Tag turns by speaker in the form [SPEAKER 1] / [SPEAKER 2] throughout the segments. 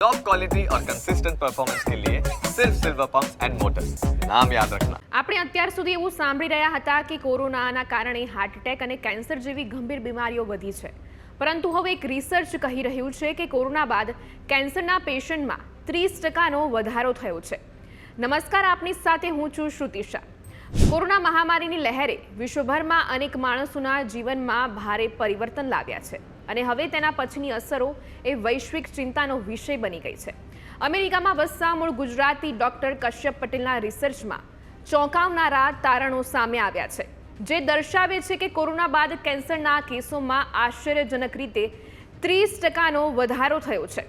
[SPEAKER 1] Top quality और consistent performance के लिए सिर्फ सिल्वर पंप्स एंड मोटर्स नाम याद रखना
[SPEAKER 2] આપણે અત્યાર સુધી એવું સાંભળી રહ્યા હતા કે કોરોનાના કારણે હાર્ટ એટેક અને કેન્સર જેવી ગંભીર બીમારીઓ વધી છે પરંતુ હવે એક રિસર્ચ કહી રહ્યું છે કે કોરોના બાદ કેન્સરના પેશન્ટમાં ત્રીસ ટકાનો વધારો થયો છે નમસ્કાર આપની સાથે હું છું શ્રુતિ શાહ કોરોના મહામારીની લહેરે વિશ્વભરમાં અનેક માણસોના જીવનમાં ભારે પરિવર્તન લાવ્યા છે અને હવે તેના પછીની અસરો એ વૈશ્વિક ચિંતાનો વિષય બની ગઈ છે. અમેરિકામાં વસતા મૂળ ગુજરાતી ડોક્ટર કશ્યપ પટેલના રિસર્ચમાં ચોંકાવનારા તારણો સામે આવ્યા છે, જે દર્શાવે છે કે કોરોના બાદ કેન્સરના કેસોમાં આશ્ચર્યજનક રીતે ત્રીસ ટકાનો વધારો થયો છે.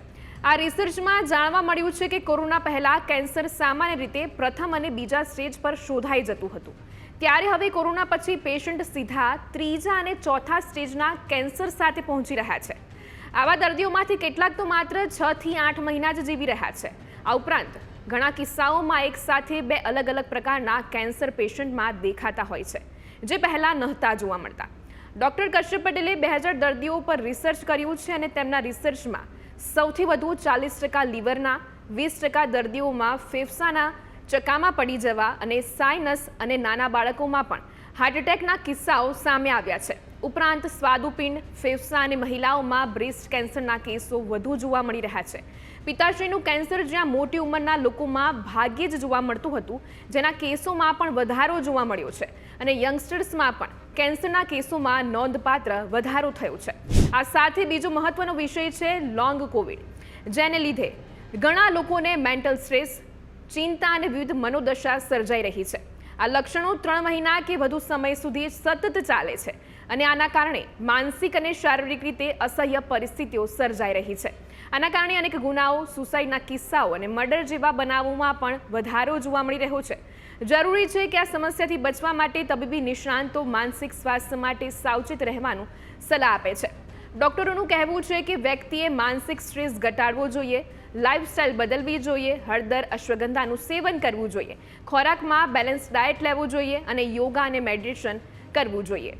[SPEAKER 2] આ રિસર્ચમાં જાણવા મળ્યું છે કે કોરોના પહેલાં કેન્સર સામાન્ય રીતે પ્રથમ અને બીજા સ્ટેજ પર શોધાઈ જતું હતું. ત્યારે હવે કોરોના પછી પેશન્ટ સીધા ત્રીજા અને ચોથા સ્ટેજના કેન્સર સાથે પહોંચી રહ્યા છે. આવા દર્દીઓમાંથી કેટલાક તો માત્ર છ થી આઠ મહિના જ જીવી રહ્યા છે. આ ઉપરાંત ઘણા કિસ્સાઓમાં એક સાથે બે અલગ અલગ પ્રકારના કેન્સર પેશન્ટમાં દેખાતા હોય છે, જે પહેલાં નહોતા જોવા મળતા. ડોક્ટર કશ્યપ પટેલે બે હજાર દર્દીઓ પર રિસર્ચ કર્યું છે અને તેમના રિસર્ચમાં સૌથી વધુ ચાલીસ ટકા લીવરના, વીસ ટકા દર્દીઓમાં ફેફસાના ચકામાં પડી જવા અને સાઇનસ અને નાના બાળકોમાં પણ હાર્ટ એટેકના કિસ્સાઓ સામે આવ્યા છે. ઉપરાંત સ્વાદુપિંડ, ફેફસા અને મહિલાઓમાં બ્રેસ્ટ કેન્સરના કેસો વધુ જોવા મળી રહ્યા છે. પિતાશ્રીનું કેન્સર જ્યાં મોટી ઉંમરના લોકોમાં ભાગ્યે જ જોવા મળતું હતું, જેના કેસોમાં પણ વધારો જોવા મળ્યો છે. અને યંગસ્ટર્સમાં પણ કેન્સરના કેસોમાં નોંધપાત્ર વધારો થયો છે. આ સાથે બીજો મહત્વનો વિષય છે લોંગ કોવિડ જેને લીધે ઘણા લોકોને મેન્ટલ સ્ટ્રેસ ચિંતા અને વિવિધ મનોદશા સર્જાઈ રહી છે. આ લક્ષણો ત્રણ મહિના કે વધુ સમય સુધી સતત ચાલે છે અને આના કારણે માનસિક અને શારીરિક રીતે અસહ્ય પરિસ્થિતિઓ સર્જાઈ રહી છે. આના કારણે અનેક ગુનાઓ સુસાઇડના કિસ્સાઓ અને મર્ડર જેવા બનાવોમાં પણ વધારો જોવા મળી રહ્યો છે. જરૂરી છે કે આ સમસ્યાથી બચવા માટે તબીબી નિષ્ણાંતો માનસિક સ્વાસ્થ્ય માટે સાવચેત રહેવાનું સલાહ આપે છે. ડોક્ટરોનું કહેવું છે કે વ્યક્તિએ માનસિક સ્ટ્રેસ ઘટાડવો જોઈએ લાઇફસ્ટાઇલ બદલવી જોઈએ, હળદર, અશ્વગંધાનું સેવન કરવું જોઈએ, ખોરાકમાં બેલેન્સ ડાયટ લેવું જોઈએ અને યોગા અને મેડિટેશન કરવું જોઈએ.